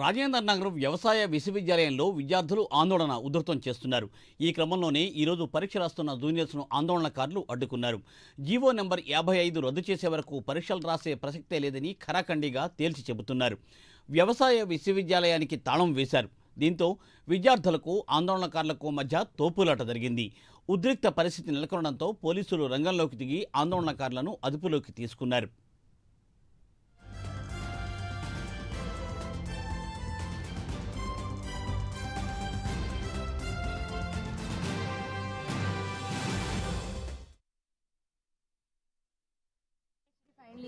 రాజేంద్ర నగర్ వ్యవసాయ విశ్వవిద్యాలయంలో విద్యార్థులు ఆందోళన ఉధృతం చేస్తున్నారు. ఈ క్రమంలోనే ఈరోజు పరీక్ష రాస్తున్న జూనియర్స్ను ఆందోళనకారులు అడ్డుకున్నారు. జీవో నెంబర్ యాభై ఐదు రద్దు చేసే వరకు పరీక్షలు రాసే ప్రసక్తే లేదని ఖరాఖండిగా తేల్చి చెబుతున్నారు. వ్యవసాయ విశ్వవిద్యాలయానికి తాళం వేశారు. దీంతో విద్యార్థులకు ఆందోళనకారులకు మధ్య తోపులాట జరిగింది. ఉద్రిక్త పరిస్థితి నెలకొనడంతో పోలీసులు రంగంలోకి దిగి ఆందోళనకారులను అదుపులోకి తీసుకున్నారు.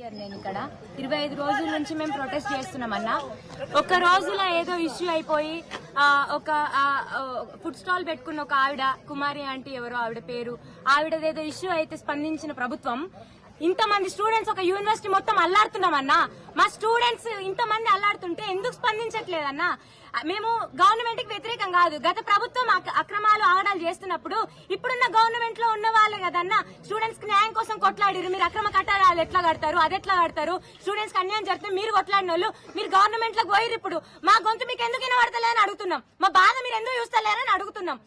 ఫైనల్ నేను ఇక్కడ. ఇరవై ఐదు రోజుల నుంచి మేము ప్రొటెస్ట్ చేస్తున్నామన్నా ఒక రోజులో ఏదో ఇష్యూ అయిపోయి ఒక ఫుడ్ స్టాల్ పెట్టుకున్న ఒక ఆవిడ కుమారి ఆంటీ ఎవరో ఆవిడ పేరు ఆవిడదేదో ఇష్యూ అయితే స్పందించిన ప్రభుత్వం. ఇంతమంది స్టూడెంట్స్ ఒక యూనివర్సిటీ మొత్తం అల్లాడుతున్నామన్నా మా స్టూడెంట్స్ ఇంతమంది అల్లాడుతుంటే ఎందుకు స్పందించట్లేదన్నా మేము గవర్నమెంట్కి వ్యతిరేకం కాదు. గత ప్రభుత్వం అక్రమాలు ఆగడాలు చేస్తున్నప్పుడు ఇప్పుడున్న గవర్నమెంట్లో ఉన్న వాళ్ళు కదన్నా స్టూడెంట్స్కి న్యాయం కోసం కొట్లాడిరు మీరు అక్రమ కట్టడాలు ఎట్లా కడతారు? అది ఎట్లా కడతారు? స్టూడెంట్స్కి అన్యాయం జరిగితే మీరు కొట్లాడిన వాళ్ళు మీరు గవర్నమెంట్లో పోయిరు ఇప్పుడు. మా గొంతు మీకు ఎందుకు వినబడతలేదని అడుగుతున్నాం. మా బాధ మీరు ఎందుకు చూస్తలేరని అడుగుతున్నాం.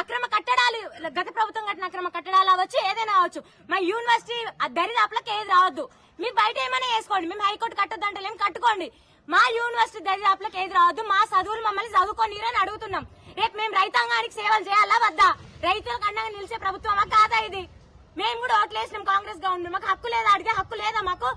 అక్రమ కట్టడాలు గత ప్రభుత్వం కట్టిన అక్రమ కట్టడాలు అవ్వచ్చు ఏదైనా అవ్వచ్చు. మా యూనివర్సిటీ ఆ దరిదాపులకు ఏది రావద్దు. మీరు బయట ఏమైనా వేసుకోండి మేము హైకోర్టు కట్టద్దంటే కట్టుకోండి. మా యూనివర్సిటీ దరిదాపులకు ఏది రావద్దు. మా చదువులు మమ్మల్ని చదువుకొని అని అడుగుతున్నాం. రేపు మేము రైతాంగానికి సేవలు చేయాలా వద్దా? రైతులకు అండగా నిలిచే ప్రభుత్వమా? కాదా ఇది? మేము కూడా ఓట్లేసినాం కాంగ్రెస్ గవర్నమెంట్. మాకు హక్కు లేదా? అడిగే హక్కు లేదా మాకు?